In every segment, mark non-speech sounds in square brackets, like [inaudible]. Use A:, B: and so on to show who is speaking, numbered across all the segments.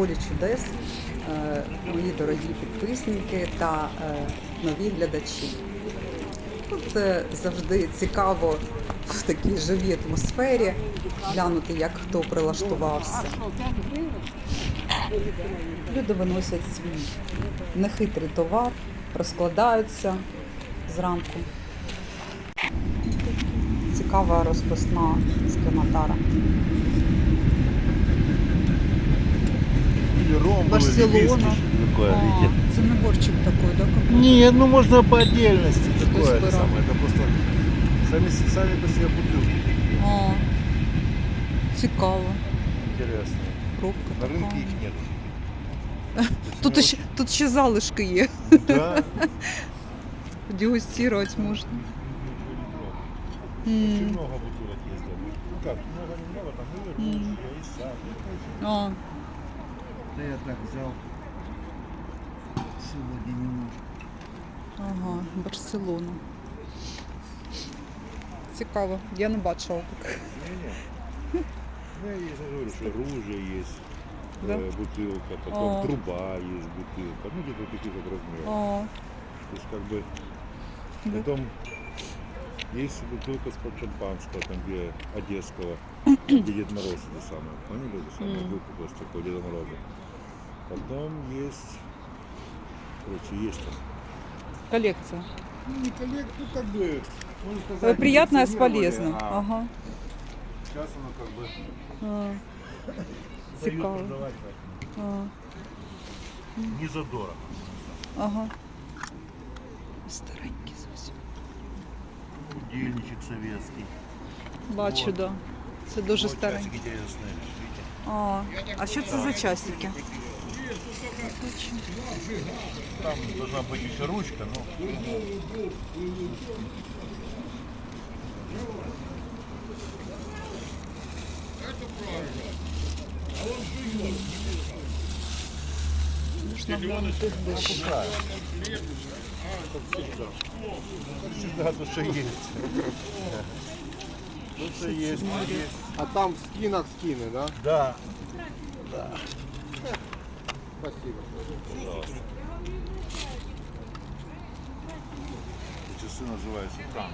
A: Полі чудес, е, мої дорогі підписники та е, нові глядачі. Тут е, завжди цікаво в такій живій атмосфері глянути, як хто прилаштувався. Люди виносять свій нехитрий товар, розкладаються зранку. Цікава розписна схематара. Барселона.
B: такое,
A: А,
B: видите?
A: це наборчик такий, да? какой-то?
B: Нет, ну можно по отдельности такое это самое. Это просто сами, сами по себе бутылки.
A: А, цікаво.
B: Интересно.
A: Пробка
B: На рынке их нет. [laughs]
A: Тут ще, тут ще залишки є.
B: Да. [laughs]
A: Дегустувати можна.
B: Очень много бутылок есть дома. Ну как, много немного, там
A: М.
B: ружья, и сам. Да я так взял сегодня немножко.
A: ага, Барселона. Цікаво, я не бачила так.
B: Не-не. Ну, я же говорю, что оружие есть,
A: Да?
B: э, бутылка, потом
A: А.
B: труба есть бутылка, ну где-то таких вот размеров.
A: А,
B: То есть как бы
A: Да.
B: потом есть бутылка с шампанского, там где одесского, где Дед Мороз это самое. Поняли это самое?
A: Мгм.
B: Выпуклость такой Деда Мороза. Потом есть, короче, есть там.
A: колекція.
B: Ну, не коллег, ну как бы, можно
A: Е,
B: сказать,
A: Приятне з
B: коллекционировали,
A: полезним.
B: а
A: Ага.
B: Сейчас оно как бы
A: А,
B: дают
A: Цікаво.
B: продавать так.
A: а,
B: Не задорого.
A: ага. Старенький зовсім.
B: Удельничек советский.
A: Бачу,
B: Вот.
A: да. Це дуже
B: Вот
A: старенький.
B: часики интересные, видите?
A: А, а що це за часики?
B: Там должна быть еще ручка, но
A: глянути ближче.
B: пускаю. Как всегда. То, что есть. То, что есть.
C: А там в скинах скины, да?
B: Да,
C: Спасибо.
B: пожалуйста. Часы называются там.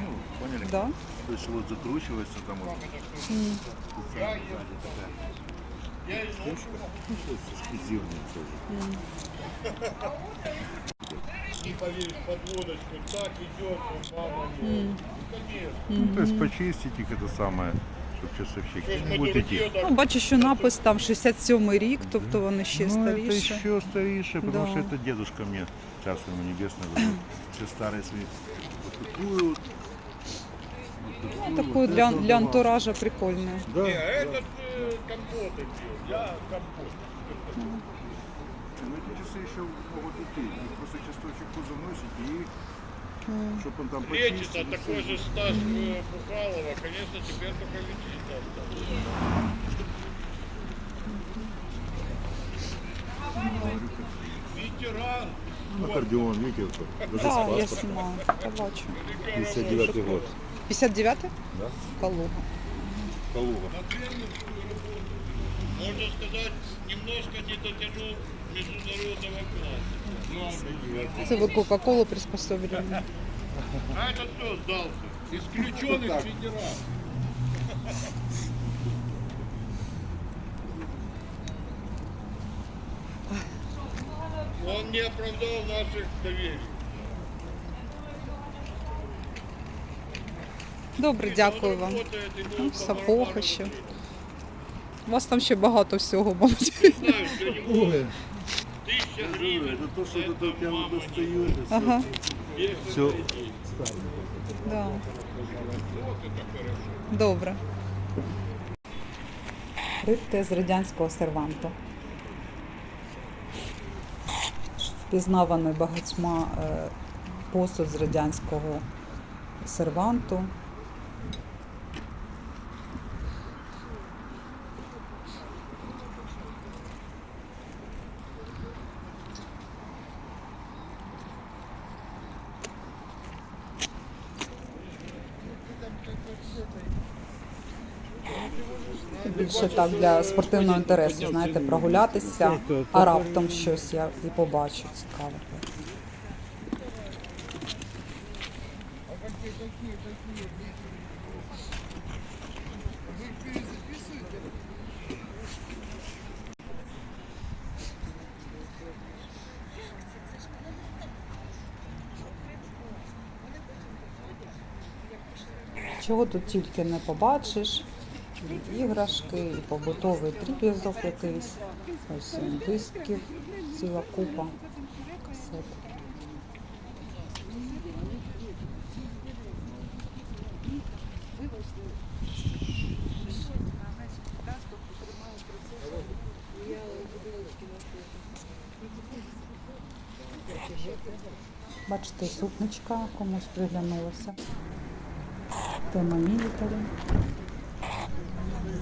B: Ну, поняли?
A: Да?
B: То есть вот закручивается там вот.
A: М.
B: специально такая эксклюзивная тоже.
C: Не поверишь, под водочку так идет, мама.
B: Ну, то есть почистить их это самое, часовщик не будет идти.
A: Ну, бачу, що напис там 67-й рік, тобто вони ще
B: ну, это
A: старіші.
B: еще старейшее, потому
A: Да.
B: что это дедушка мне, сейчас ему небесное, говорит, все старые свои. Вот такую вот. вот такую
A: Такой
B: вот
A: для,
B: это
A: для
B: давал.
A: антуража прикольний.
B: Да,
C: А
B: да.
C: этот э, компот пил, я компот.
B: Ну, эти часы еще могут идти. Их просто часто очень пузо носить, и
A: М.
B: чтобы он там
C: Лечит,
B: почистил,
C: а такой же Стас э, Бухалова, конечно, теперь только лечить осталось. Ветеран.
B: Аккордеон,
A: Так,
B: с
A: я
B: паспортом.
A: знімаю, я бачу.
B: 59 год.
A: 59-й?
B: Да?
A: Калуга.
B: Калуга.
C: Можно сказать, немножко не дотянул международного класса.
A: Це ви Кока-Колу приспособили.
C: А этот кто сдался? Исключенный федерал. Он не оправдал наших доверий.
A: Добре, дякую вам.
C: Работает ему
A: Ну,
C: по
A: сапог
C: барабану
A: ще.
C: всё.
A: У вас там ще багато всього, мабуть.
C: Знаю, что ему
B: Ой,
C: тысяча гривен.
B: это то, что
C: это
B: это я
C: мама
B: вот достаю, это всё.
A: Ага,
C: Если
B: Все.
C: найти.
A: да.
C: Вот это хорошо.
A: Добре. Рибки з радянського серванту. Впізнаваний багатьма е, посуд з радянського серванту. Більше так для спортивного інтересу, знаєте, прогулятися, а раптом щось я і побачу цікаве. Чого тут тільки не побачиш. Іграшки, і побутовий дріб'язок якийсь. Ось дисків, ціла купа. Касет. Бачите, супничка комусь приглянулася. Тема мілітарі.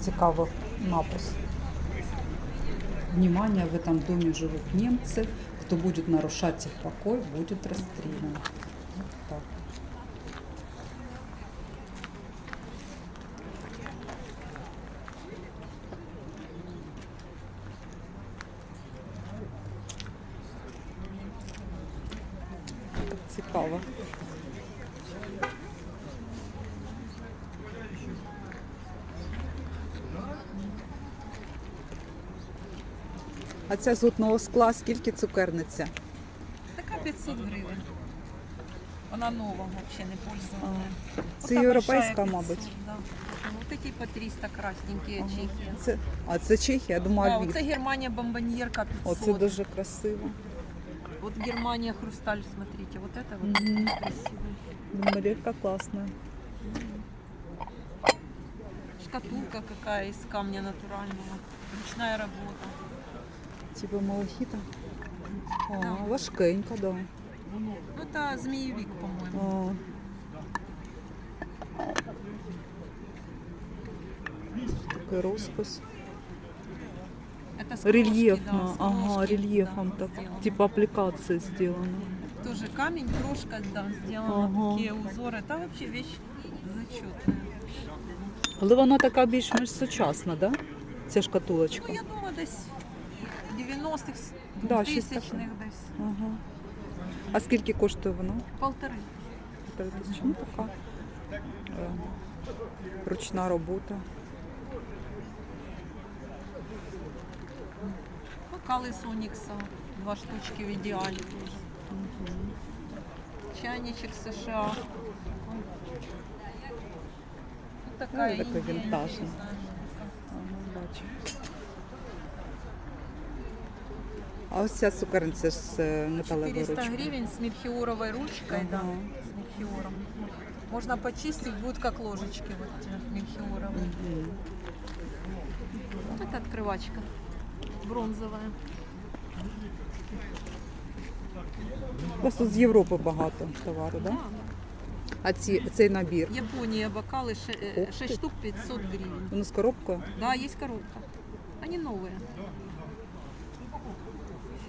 A: Цікавий напис. Внимание, в этом доме живут немцы. Кто будет нарушать их покой, будет расстрелян. Вот так. Цікаво. А ця з гутного скла скільки цукерниця?
D: Така 500 гривень. Вона нова, взагалі не пользована.
A: Це європейська, мабуть.
D: Да. Вот такі по 300 красненькі Чехія.
A: Це, а це Чехія, я думаю,
D: оце
A: Львів.
D: Германія бомбоньєрка 500.
A: Оце дуже красиво.
D: Вот Германия хрусталь, смотрите, вот это вот
A: Мгм.
D: красивый.
A: Малірка класна.
D: Шкатулка какая из камня натурального. Ручная работа.
A: Типа малахіта. А,
D: Да.
A: важкенька, да.
D: Ну, это змеевик, по-моему.
A: А. Такий розпис.
D: Это с крошки, да,
A: Рельефно,
D: с
A: ага,
D: крошки,
A: рельефом
D: да,
A: так.
D: сделано.
A: Типа аппликация сделана.
D: Тоже камень, крошка, да, сделана.
A: Ага.
D: Такие узоры. Это вообще вещь зачетная.
A: Але вона така більш-менш сучасна, да? Ця шкатулочка.
D: Ну, я думаю, десь 90-х,
A: Да, щось
D: 2000-х
A: таке.
D: десь.
A: Ага. А скільки коштує вона?
D: Полтори.
A: Півтори тисячі. Ну, така е, ручна робота.
D: Бокалы Соникса. Два штучки в идеале тоже. Чайничек США.
A: Ну, такой
D: Индия, я
A: винтажный.
D: не знаю, что
A: Ага, бачу. А ось ця цукерниця з е,
D: это.
A: металевою
D: 400
A: ручкою.
D: гривен с мельхиоровой ручкой, да,
A: Ага.
D: с мельхиором. Можно почистить, будет как ложечки вот те мельхиоровые.
A: Мгм.
D: Это открывачка бронзовая.
A: У вас тут з Європи багато товару, да?
D: Да.
A: А ці, цей набір?
D: Япония бокалы
A: Ух ты.
D: 6 штук 500 гривен.
A: Воно з коробкою?
D: Да, есть коробка. Они новые.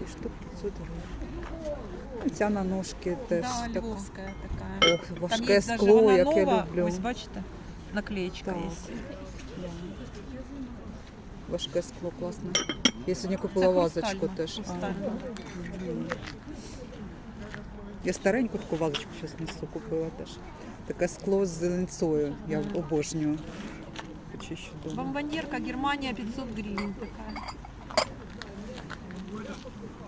A: 6 штук 500 гривень. Ця на ножки теж
D: да,
A: така.
D: львовская такая.
A: Ох,
D: Там
A: важке
D: есть даже
A: скло,
D: вона
A: як я
D: нова.
A: люблю.
D: Ось бачите, наклеечка
A: Так.
D: є.
A: Да. Важке скло класне. Я сьогодні купила
D: Це
A: вазочку
D: хрустальна,
A: теж.
D: хрустальна.
A: Я стареньку таку вазочку зараз несу купила теж. Таке скло з зеленцою. Я обожнюю. Почищу дома.
D: Бомбоньерка Германия 500 гривен такая.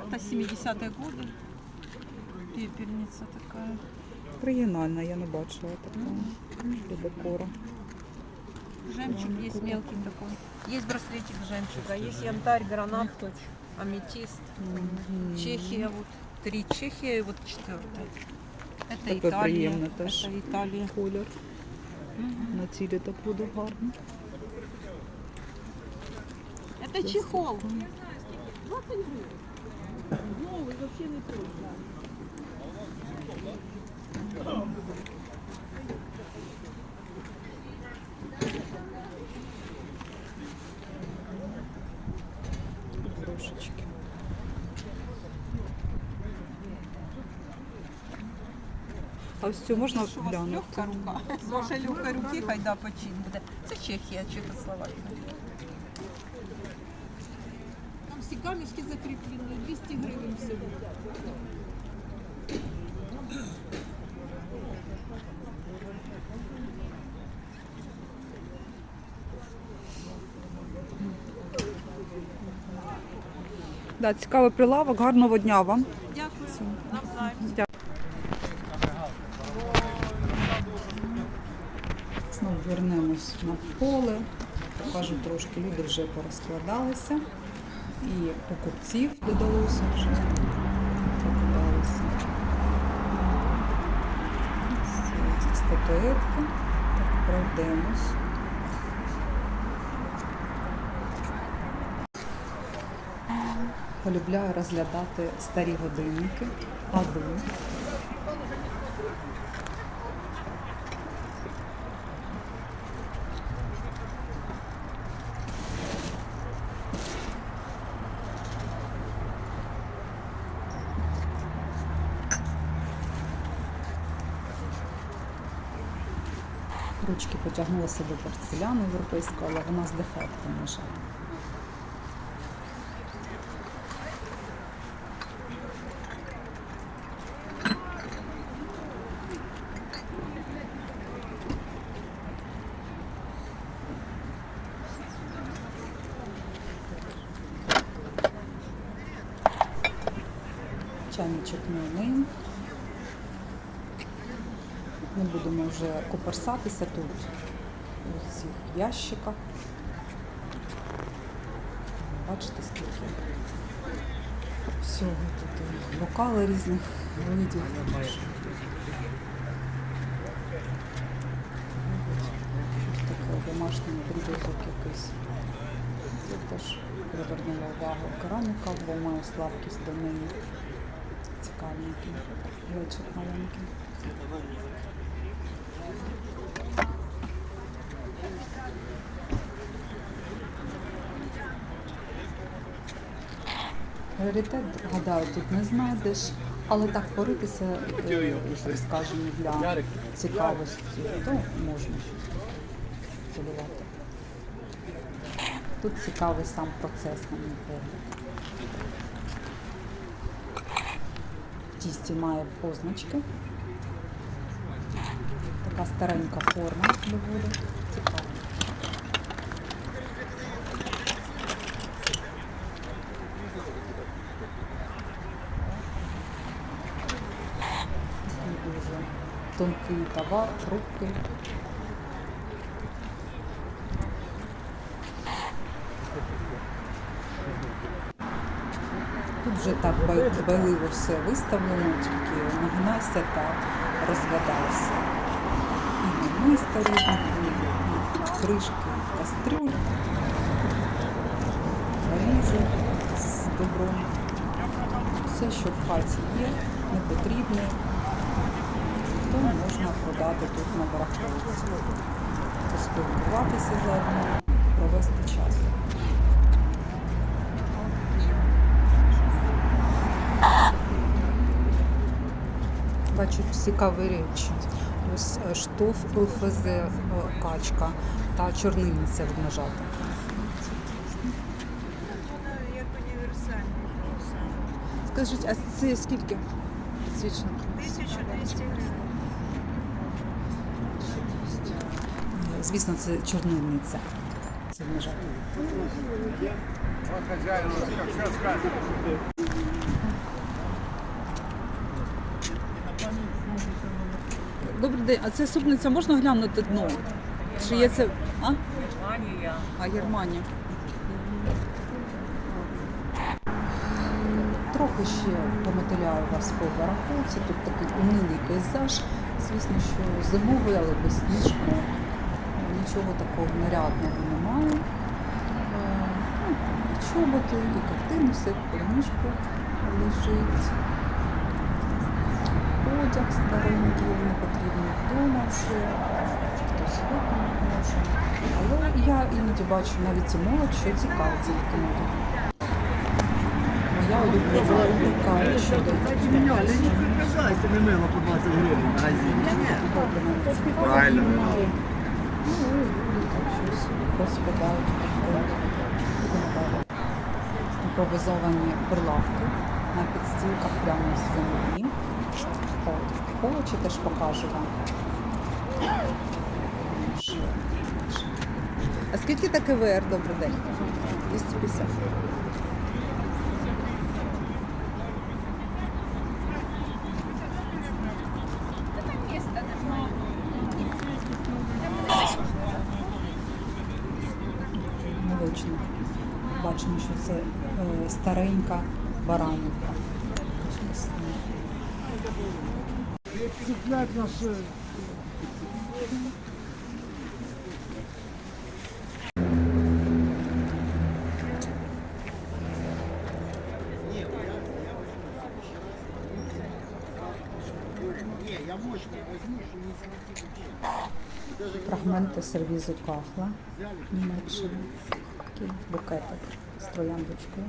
D: Это 70-е годы. Пепельница такая.
A: Оригінальна, я не бачила такого. До декора.
D: Жемчуг есть мелкий такой. Есть браслетик жемчуга, есть янтарь, гранат, аметист.
A: Мгм.
D: Чехия, вот три Чехия и вот четвертая. Это
A: Такое
D: Италия.
A: приємне теж.
D: Это Италия.
A: Колір.
D: Мгм.
A: На тілі так буде гарно.
D: Это чехол.
A: Трошечки. А ось цю можна
D: Що у вас
A: глянути?
D: легка рука? Вашої легкої руки хай да почин буде. Це Чехія, Чехословакія. Камешки закреплены, 200 гривен всего.
A: Да, цікавий прилавок, гарного дня вам.
D: Дякую. Навзаєм.
A: Знову вернемось на поле. Покажу трошки, люди вже порозкладалися. І покупців додалося вже. Ось Статуетки. Так, пройдемось. Полюбляю розглядати старі годинники, ладу. Ручки потягнулися до порцеляну європейського, але вона з дефектом, на жаль. Вже тут у цих ящиках. Бачите, скільки всього тут бокали різних видів. Домашній прибуток якийсь. Це теж привернула увагу кераміка, бо маю слабкість до неї. Цікавенький вечір маленький. Раритет, гадаю, тут не знайдеш, але так поритися, е, так скажемо, для цікавості, то можна щось полювати. Тут цікавий сам процес, на мій погляд. В тісті має позначки. Така старенька форма доволі цікава. Такий дуже тонкий товар, хрупкий. Тут вже так бай- дбайливо все виставлено, тільки нагинайся та розглядайся. І миста різних і кришки, кастрюль, різи з добром. Все, що в хаті є, не потрібне, то можна продати тут на барахолці. Поспілкуватися заодно, провести час. Бачу цікаві речі. Ось е, штоф ЛФЗ е, качка та чорнильниця
D: універсальний.
A: Скажіть, а це скільки підсвічників?
D: 1200 гривень.
A: Звісно, це чорнильниця. Це віднажата. Добрий день, а це супниця можна глянути дно? Чи є це. А?
D: Германія.
A: А Германія. Трохи ще помотиляю вас по барахолці. Тут такий унилий пейзаж. Звісно, що зимовий, але без сніжку. Нічого такого нарядного немає. Е, ну, І чоботи, і картини, все по ніжку лежить. Одяг старенький, не потрібний вдома вже. Хтось виконав може. Але я іноді бачу навіть і молодь, що цікавиться таким одягом. Моя улюблена рубрика щодо
E: Казалось, не мило по 20 гривень в магазині. Правильно.
A: І люди так щось розкладають. купують. Ідемо далі. імпровізовані прилавки на підстілках прямо з землі. Овочі теж покажу вам. А скільки таке ВР? Добрий день? 250. Молочник. Бачимо, що це е, старенька баранівка. Фрагменти сервізу кахла Німеччини. Такий букетик з трояндочкою.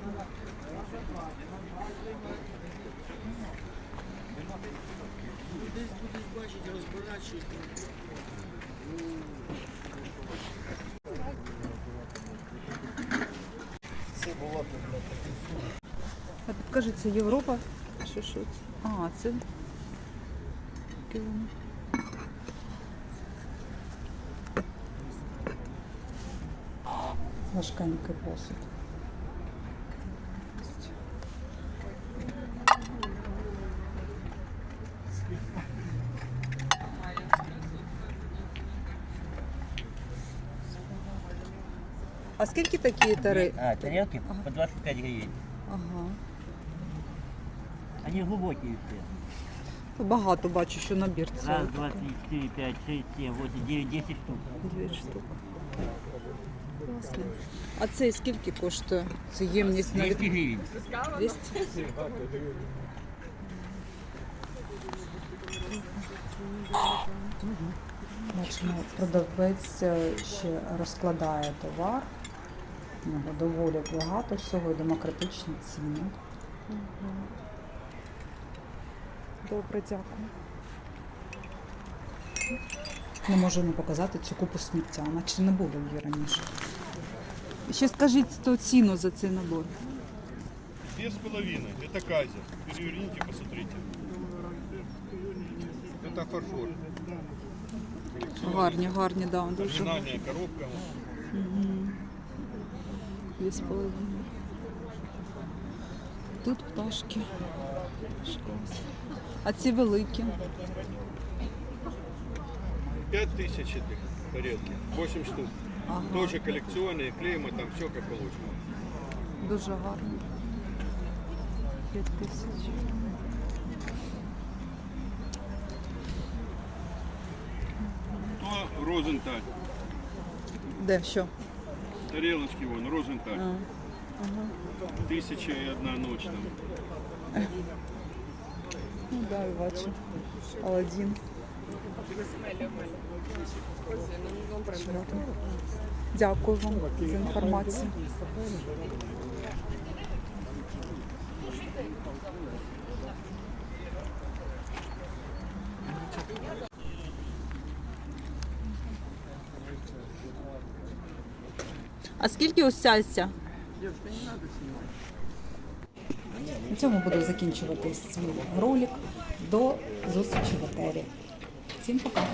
A: А підкажіть, це Європа? Що що це? А, це. Таке воно. Важкенький посуд. А скільки такі тари?
F: А, тарелки по 25 гривен.
A: Ага.
F: Они глубокие все.
A: Багато бачу, що набір
F: Раз, два, три, четыре, пять, шесть, семь, восемь, девять, десять штук.
A: Дев'ять штук. Класно. А цей скільки коштує? Це ємність на
F: 200 гривен.
A: 200? Бачимо, продавець е, ще розкладає товар. Нього доволі багато всього і демократичні ціни. Добре, дякую. Не можу не показати цю купу сміття, наче не було її раніше. Ще скажіть то ціну за цей набор.
C: Две с половиной. Это казер. Переверните, посмотрите. Это фарфор.
A: Гарні, гарні, да, дуже
C: Оригинальная коробка
A: Дві з половиною. Тут пташки. Клас. А ці великі.
C: Пять тысяч этих тарелки. Восемь штук.
A: Ага.
C: Тоже коллекционные, клейма, там все как положено.
A: Дуже гарні. П'ять тисяч.
C: То Розенталь.
A: Де що?
C: Тарелочки вон, Розенталь.
A: А,
C: Тысяча и одна ночь там.
A: ну да, я бачу. Аладдін. Дякую вам за інформацію. А скільки ось ця? ця? На цьому буду закінчувати свій ролик. До зустрічі в етері. Всім пока!